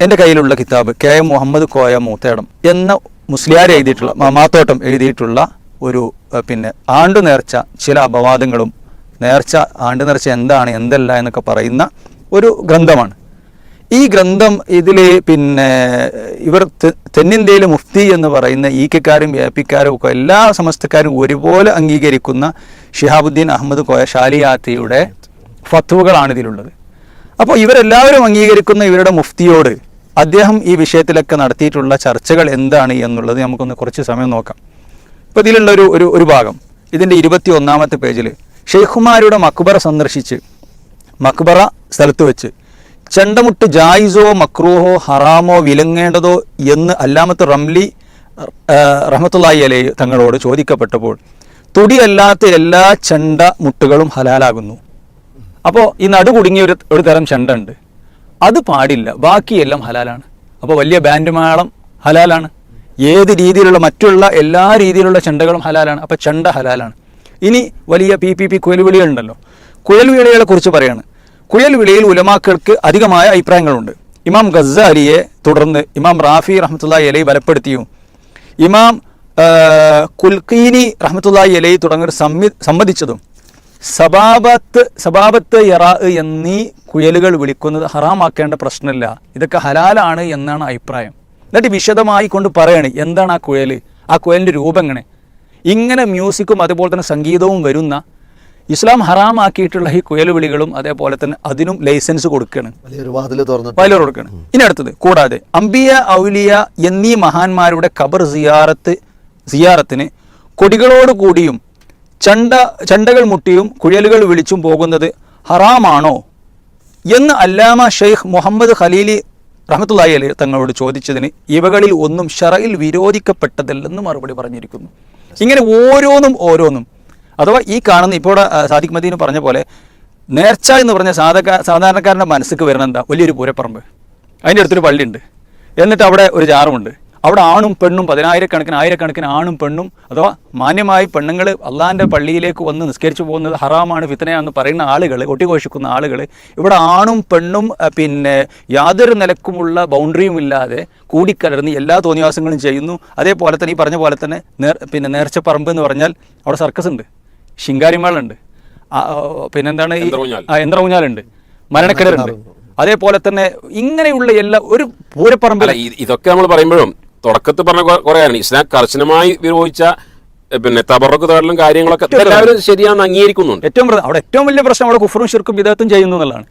എന്റെ കയ്യിലുള്ള കിതാബ് കെ എം മുഹമ്മദ് കോയ മൂത്തേടം എന്ന മുസ്ലിയാർ എഴുതിയിട്ടുള്ള മാത്തോട്ടം എഴുതിയിട്ടുള്ള ഒരു പിന്നെ ആണ്ടു നേർച്ച ചില അപവാദങ്ങളും നേർച്ച ആണ്ടു നേർച്ച എന്താണ് എന്തല്ല എന്നൊക്കെ പറയുന്ന ഒരു ഗ്രന്ഥമാണ്. ഈ ഗ്രന്ഥം ഇതിൽ പിന്നെ ഇവർ തെന്നിന്ത്യയിലെ മുഫ്തി എന്ന് പറയുന്ന ഈ കെക്കാരും വ്യാപിക്കാരും ഒക്കെ എല്ലാ സമസ്തക്കാരും ഒരുപോലെ അംഗീകരിക്കുന്ന ഷിഹാബുദ്ദീൻ അഹമ്മദ് കോയ ഷാലിയാത്തിയുടെ ഫത്തുവകളാണ് ഇതിലുള്ളത്. അപ്പോൾ ഇവരെല്ലാവരും അംഗീകരിക്കുന്ന ഇവരുടെ മുഫ്തിയോട് അദ്ദേഹം ഈ വിഷയത്തിലൊക്കെ നടത്തിയിട്ടുള്ള ചർച്ചകൾ എന്താണ് എന്നുള്ളത് നമുക്കൊന്ന് കുറച്ച് സമയം നോക്കാം. ഇപ്പോൾ ഇതിലുള്ള ഒരു ഒരു ഒരു ഭാഗം. ഇതിന്റെ ഇരുപത്തി ഒന്നാമത്തെ പേജിൽ ഷെയ്ഖുമാരുടെ മക്ബറ സന്ദർശിച്ച് മക്ബറ സ്ഥലത്ത് വെച്ച് ചെണ്ടമുട്ട് ജായിസോ മക്രൂഹോ ഹറാമോ വിലങ്ങേണ്ടതോ എന്ന് അല്ലാമത്ത് റംലി റഹമത്തുല്ലായി അലേ തങ്ങളോട് ചോദിക്കപ്പെട്ടപ്പോൾ തുടിയല്ലാത്ത എല്ലാ ചെണ്ട മുട്ടുകളും ഹലാലാകുന്നു. അപ്പോൾ ഈ നടു കുടുങ്ങിയ ഒരു ഒരു തരം ചെണ്ട ഉണ്ട് അത് പാടില്ല. ബാക്കിയെല്ലാം ഹലാലാണ്. അപ്പോൾ വലിയ ബാൻഡ് മേളം ഹലാലാണ്. ഏത് രീതിയിലുള്ള മറ്റുള്ള എല്ലാ രീതിയിലുള്ള ചെണ്ടകളും ഹലാലാണ്. അപ്പോൾ ചെണ്ട ഹലാലാണ്. ഇനി വലിയ പി പി പി കുയൽവിളികളുണ്ടല്ലോ. കുയൽവിളികളെ കുറിച്ച് പറയാണ്. കുയൽവിളിയിൽ ഉലമാക്കൾക്ക് അധികമായ അഭിപ്രായങ്ങളുണ്ട്. ഇമാം ഗസാലിയെ തുടർന്ന് ഇമാം റാഫി റഹ്മത്തുള്ളാഹി അലൈ ബലപ്പെടുത്തിയും ഇമാം കുൽക്കീനി റഹ്മത്തുള്ളാഹി അലൈ തുടങ്ങിയവർ സമ്മതിച്ചതും സബാബത്ത് സബാബത്ത് യറാ എന്നീ കുഴലുകൾ വിളിക്കുന്നത് ഹറാമാക്കേണ്ട പ്രശ്നമില്ല. ഇതൊക്കെ ഹലാലാണ് എന്നാണ് അഭിപ്രായം. എന്നിട്ട് വിശദമായി കൊണ്ട് പറയണേ എന്താണ് ആ കുഴൽ ആ കുഴലിന്റെ രൂപം എങ്ങനെ? ഇങ്ങനെ മ്യൂസിക്കും അതുപോലെ തന്നെ സംഗീതവും വരുന്ന ഇസ്ലാം ഹറാമാക്കിയിട്ടുള്ള ഈ കുയൽ വിളികളും അതേപോലെ തന്നെ അതിനും ലൈസൻസ് കൊടുക്കുകയാണ് വലിയൊരു വയലൂർ കൊടുക്കണം. ഇനി അടുത്തത് കൂടാതെ അംബിയ ഔലിയ എന്നീ മഹാന്മാരുടെ ഖബർ സിയാറത്ത് സിയാറത്തിന് കൊടികളോട് കൂടിയും ചണ്ട ചണ്ടകൾ മുട്ടിയും കുഴലുകൾ വിളിച്ചും പോകുന്നത് ഹറാമാണോ എന്ന് അല്ലാമ ഷെയ്ഖ് മുഹമ്മദ് ഖലീലി റഹമത്തുല്ലായി അലി തങ്ങളോട് ചോദിച്ചതിന് ഇവകളിൽ ഒന്നും ഷറയിൽ വിരോധിക്കപ്പെട്ടതല്ലെന്ന് മറുപടി പറഞ്ഞിരിക്കുന്നു. ഇങ്ങനെ ഓരോന്നും ഓരോന്നും. അഥവാ ഈ കാണുന്ന ഇപ്പോൾ സാദിഖ് മദീന് പറഞ്ഞ പോലെ നേർച്ച എന്ന് പറഞ്ഞ സാധക സാധാരണക്കാരന്റെ മനസ്സിക്ക് വരുന്ന എന്താ? വലിയൊരു പൂരപ്പറമ്പ്. അതിന്റെ അടുത്തൊരു പള്ളിയുണ്ട്. എന്നിട്ട് അവിടെ ഒരു ജാറുമുണ്ട്. അവിടെ ആണും പെണ്ണും പതിനായിരക്കണക്കിന് ആയിരക്കണക്കിന് ആണും പെണ്ണും അഥവാ മാന്യമായി പെണ്ണുങ്ങൾ അള്ളാഹിന്റെ പള്ളിയിലേക്ക് വന്ന് നിസ്കരിച്ചു പോകുന്നത് ഹറാമാണ് ഫിത്തനയാണെന്ന് പറയുന്ന ആളുകൾ ഒട്ടിഘോഷിക്കുന്ന ആളുകൾ ഇവിടെ ആണും പെണ്ണും പിന്നെ യാതൊരു നിലക്കുമുള്ള ബൗണ്ടറിയും ഇല്ലാതെ കൂടിക്കലർന്ന് എല്ലാ തോന്നിവാസങ്ങളും ചെയ്യുന്നു. അതേപോലെ തന്നെ ഈ പറഞ്ഞ പോലെ തന്നെ നേർ പിന്നെ നേർച്ചപ്പറമ്പ് എന്ന് പറഞ്ഞാൽ അവിടെ സർക്കസ് ഉണ്ട് ശിങ്കാരിമേളുണ്ട് പിന്നെന്താണ് ഈ യന്ത്രമുഞ്ഞാലുണ്ട് മരണക്കിണറുണ്ട് അതേപോലെ തന്നെ ഇങ്ങനെയുള്ള എല്ലാ ഒരു പൂരപ്പറമ്പിൽ അല്ല ഇതൊക്കെ നമ്മൾ പറയുമ്പോഴും തുടക്കത്തിൽ പറഞ്ഞ കുറെ- ആണ് ഇസ്ലാം കർശനമായി വിരോധിച്ച പിന്നെ തബറക്ക് തേടലും കാര്യങ്ങളൊക്കെ എല്ലാവരും ശരിയാണെന്ന് അംഗീകരിക്കുന്നുണ്ട്. ഏറ്റവും അവിടെ ഏറ്റവും വലിയ പ്രശ്നം അവിടെ കുഫറും ഷിർക്കും വിധത്തും ചെയ്യുന്നു എന്നുള്ളതാണ്.